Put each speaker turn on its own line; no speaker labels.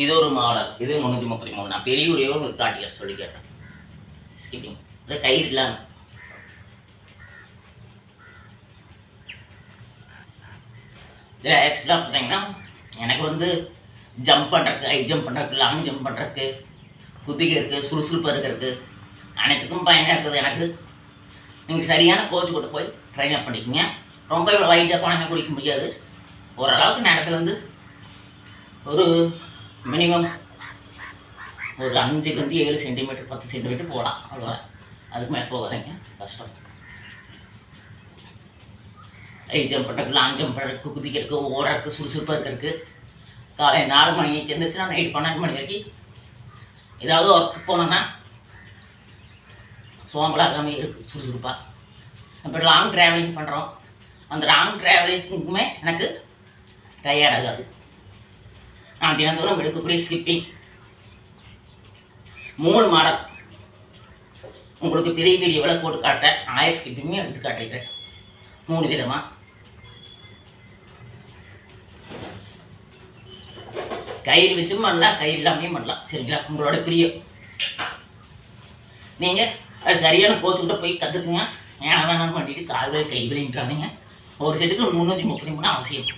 இது ஒரு மாடல். இது முந்நூற்றி முப்பத்தி மூணு. நான் பெரிய ஒரே உங்களுக்கு காட்டிய சொல்லி கேட்டேன். ஸ்கிப்பிங் கயிறு இல்லாமல் இது ஆக்சுவலாக பார்த்தீங்கன்னா எனக்கு வந்து ஜம்ப் பண்ணுறக்கு ஹை ஜம்ப் பண்ணுறக்கு லாங் ஜம்ப் பண்ணுறக்கு குதிக்கிறதுக்கு சுறுசுறுப்பாக இருக்கிறதுக்கு அனைத்துக்கும் பயனாக இருக்குது. எனக்கு நீங்கள் சரியான கோச் கூட போய் ட்ரைன் அப் பண்ணிக்கோங்க. ரொம்ப லைட்டாக பணமே குடிக்க முடியாது. ஓரளவுக்கு நேரத்தில் வந்து ஒரு மினிமம் ஒரு அஞ்சுலேருந்து ஏழு சென்டிமீட்டர் பத்து சென்டிமீட்டர் போகலாம். அவ்வளோதான் அதுக்கு மேலே போகாதீங்க. கஷ்டம். ஹை ஜம்ப் பண்ணுறதுக்கு லாங் ஜம்ப் பண்ணுறதுக்கு குதிக்கிறதுக்கு ஓடுறதுக்கு சுறுசுறுப்பாக இருக்கிறதுக்கு. காலை நாலு மணிக்கு எழுந்திரிச்சுனா நைட் பன்னெண்டு மணி வரைக்கும் ஏதாவது ஒர்க்கு போனோன்னா சோம்பலாகாமல் இருக்குது சுறுசுறுப்பாக அப்புறம் லாங் ட்ராவலிங் பண்ணுறோம் அந்த லாங் ட்ராவலிங்குமே எனக்கு டயர்ட் ஆகாது. நான் தினந்தோறும் எடுக்கக்கூடிய ஸ்கிப்பிங் மூணு மாடல் உங்களுக்கு பெரிய வீடியோவில் போட்டு காட்டுறேன். ஆய ஸ்கிப்பிங்கும் எடுத்து காட்டுறேன் மூணு விதமாக கயிறு வச்சும் பண்ணலாம் கயிறு இல்லாமையும் பண்ணலாம். சரிங்களா? உங்களோட பிரியம். நீங்கள் அது சரியான கோச்சுக்கிட்ட போய் கற்றுக்குங்க ஏன்னா வேணாலும் பண்ணிட்டு கால் வலி கை வலின்றாதீங்க ஒரு செட்டுக்கு முந்நூற்றி முப்பத்தி மூணு அவசியம்.